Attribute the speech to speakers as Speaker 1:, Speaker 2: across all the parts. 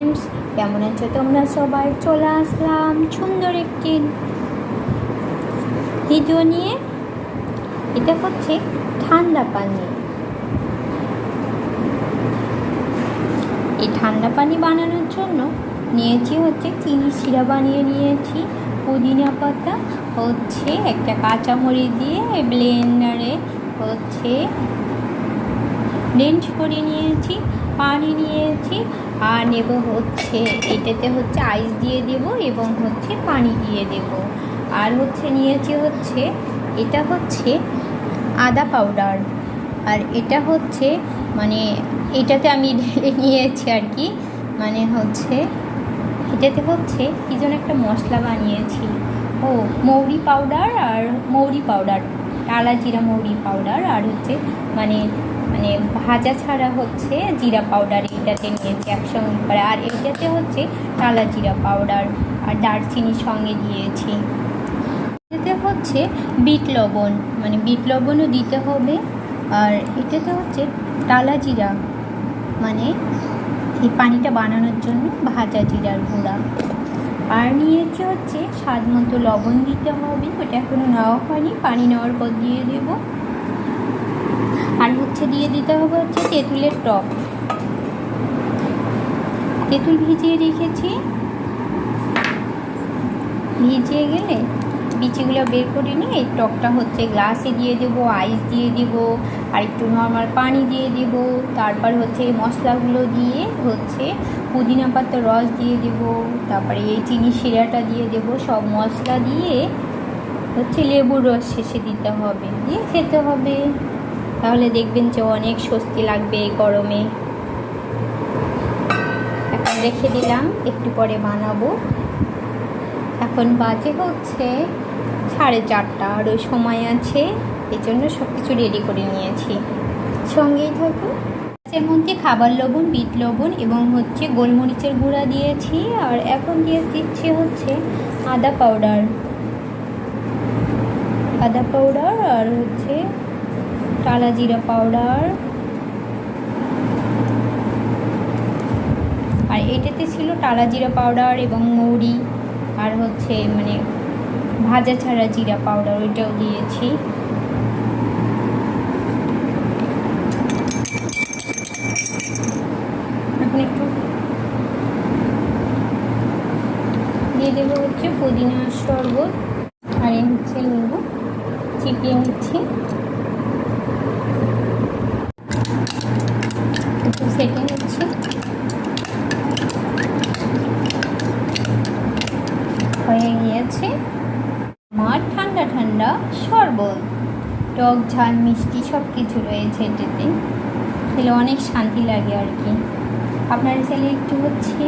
Speaker 1: Friends কেমন আছো তোমরা সবাই? চলে আসলাম সুন্দর একটি ভিডিও নিয়ে। এটা হচ্ছে ঠান্ডা পানি। এই ঠান্ডা পানি বানানোর জন্য নিয়েছি হচ্ছে চিনি শিরা বানিয়ে নিয়েছি। পুদিনা পাতা হচ্ছে একটা কাঁচামরিচ দিয়ে ব্লেন্ডারে হচ্ছে ব্লেন্ড করে নিয়েছি, পানি নিয়েছি, আর নেব হচ্ছে, এটাতে হচ্ছে আইস দিয়ে দেব এবং হচ্ছে পানি দিয়ে দেব। আর হচ্ছে নিয়েছি হচ্ছে, এটা হচ্ছে আদা পাউডার আর এটা হচ্ছে মানে এটাতে আমি ঢেলে নিয়েছি আর কি মানে হচ্ছে, এটাতে হচ্ছে কি যেন একটা মশলা বানিয়েছি। ও, মৌরি পাউডার আর মৌরি পাউডার টালা জিরা পাউডার আর হচ্ছে মানে মানে ভাজা ছাড়া হচ্ছে জিরা পাউডার এটাতে নিয়েছি একসঙ্গে করে। আর এটাতে হচ্ছে টালা জিরা পাউডার আর দারচিনির সঙ্গে দিয়েছি। এটাতে হচ্ছে বিট লবণ মানে বিট লবণও দিতে হবে। আর এটাতে হচ্ছে টালা জিরা মানে এই পানিটা বানানোর জন্য ভাজা জিরার গুঁড়া। আর নিয়েছি হচ্ছে স্বাদ মতো লবণ দিতে হবে। ওটা এখনও নেওয়া হয়নি, পানি নেওয়ার পর দিয়ে দেব। আর হচ্ছে দিয়ে দিতে হবে হচ্ছে তেঁতুলের টপ তেঁতুল ভিজিয়ে রেখেছি। ভিজিয়ে গেলে বিচিগুলো বের করে নিয়ে এই টকটা হচ্ছে গ্লাসে দিয়ে দেবো, আইস দিয়ে দেব, আর একটু নর্মাল পানি দিয়ে দেব। তারপর হচ্ছে এই মশলাগুলো দিয়ে হচ্ছে পুদিনা পাতার রস দিয়ে দেব, তারপরে এই চিনি শিরাটা দিয়ে দেব। সব মশলা দিয়ে হচ্ছে লেবুর রস শেষে দিতে হবে, দিয়ে খেতে হবে। তাহলে দেখবেন যে অনেক স্বস্তি লাগবে এই গরমে। এখন রেখে দিলাম, একটু পরে বানাবো। এখন বাজে হচ্ছে সাড়ে চারটা আরও সময় আছে, এই জন্য সব কিছু রেডি করে নিয়েছি। সঙ্গেই থাকুন। এর মধ্যে খাবার লবণ, বিট লবণ এবং হচ্ছে গোলমরিচের গুঁড়া দিয়েছি আর এখন দিয়ে দিচ্ছি হচ্ছে আদা পাউডার আদা পাউডার আর হচ্ছে টালা জিরা পাউডার আর এটাতে ছিল টালা জিরা পাউডার এবং মৌরি। আর হচ্ছে মানে ভাজা ছাড়া জিরা পাউডার, ওইটাও দিয়েছি। এখন একটু দিয়ে দেবো হচ্ছে পুদিনার শরবত, আর হচ্ছে লেবু, চিপিয়ে নিচ্ছি একটু সেটে নিচ্ছি হয়ে গিয়েছে। আমার ঠান্ডা ঠান্ডা, শরবত, টক ঝাল, মিষ্টি সব কিছু রয়েছে এটাতে। খেলে অনেক শান্তি লাগে আর কি। আপনারা চাইলে একটু হচ্ছে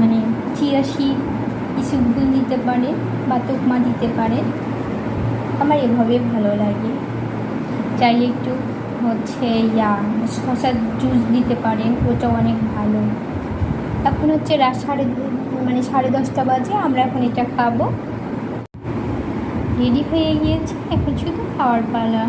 Speaker 1: মানে চিয়া সিড ইসুকগুল দিতে পারেন বা তোকমা দিতে পারেন আমার এভাবে ভালো লাগে। চাইলে একটু হচ্ছে ইয়া শশার জুস দিতে পারেন, ওটা অনেক ভালো। এখন হচ্ছে রাত সাড়ে মানে সাড়ে দশটা বাজে, আমরা এখন এটা খাব। রেডি হয়ে গিয়েছে, এখন শুধু খাওয়ার পালা।